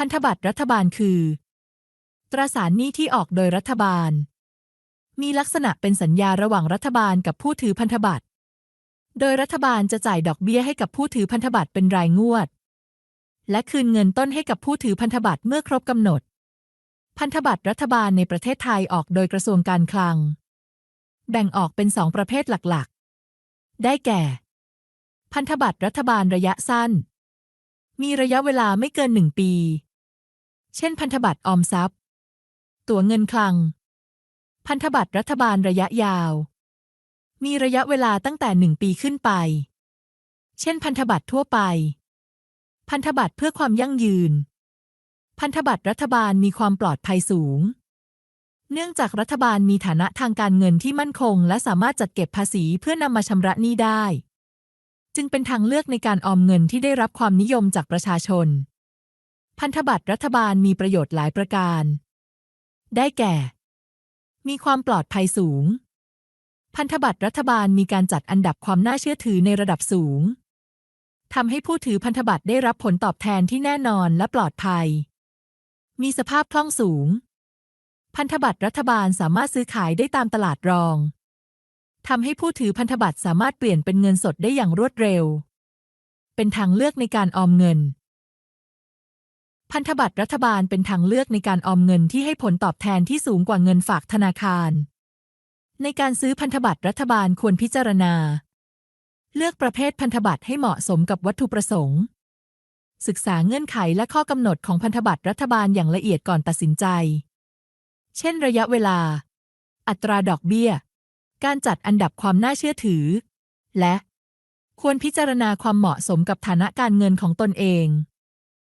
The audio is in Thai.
พันธบัตรรัฐบาลคือ ตราสารหนี้ที่ออกโดยรัฐบาล มีลักษณะเป็นสัญญาระหว่างรัฐบาลกับผู้ถือพันธบัตร โดยรัฐบาลจะจ่ายดอกเบี้ยให้กับผู้ถือพันธบัตรเป็นรายงวด และคืนเงินต้นให้กับผู้ถือพันธบัตรเมื่อครบกำหนด พันธบัตรรัฐบาลในประเทศไทยออกโดยกระทรวงการคลัง แบ่งออกเป็นสองประเภทหลักๆ ได้แก่ พันธบัตรรัฐบาลระยะสั้นมีระยะเวลาไม่เกินหนึ่งปี เช่นพันธบัตรออมทรัพย์ ตั๋วเงินคลัง พันธบัตรรัฐบาลระยะยาว มีระยะเวลาตั้งแต่หนึ่งปีขึ้นไป เช่น พันธบัตรทั่วไป พันธบัตรเพื่อความยั่งยืน พันธบัตรรัฐบาลมีความปลอดภัยสูง เนื่องจากรัฐบาลมีฐานะทางการเงินที่มั่นคง และสามารถจัดเก็บภาษีเพื่อนำมาชำระหนี้ได้ จึงเป็นทางเลือกในการออมเงินที่ได้รับความนิยมจากประชาชน พันธบัตรรัฐบาลมีประโยชน์หลายประการ ได้แก่ มีความปลอดภัยสูง พันธบัตรรัฐบาลมีการจัดอันดับความน่าเชื่อถือในระดับสูงทำให้ผู้ถือพันธบัตรได้รับผลตอบแทนที่แน่นอนและปลอดภัย มีสภาพคล่องสูง พันธบัตรรัฐบาลสามารถซื้อขายได้ตามตลาดรองทำให้ผู้ถือพันธบัตรสามารถเปลี่ยนเป็นเงินสดได้อย่างรวดเร็ว เป็นทางเลือกในการออมเงิน พันธบัตรรัฐบาลเป็นทางเลือกในการออมเงินที่ให้ผลตอบแทนที่สูงกว่าเงินฝากธนาคาร ในการซื้อพันธบัตรรัฐบาลควรพิจารณา เลือกประเภทพันธบัตรให้เหมาะสมกับวัตถุประสงค์ ศึกษาเงื่อนไขและข้อกำหนดของพันธบัตรรัฐบาลอย่างละเอียดก่อนตัดสินใจ เช่น ระยะเวลา อัตราดอกเบี้ย การจัดอันดับความน่าเชื่อถือ และ ควรพิจารณาความเหมาะสมกับฐานะการเงินของตนเอง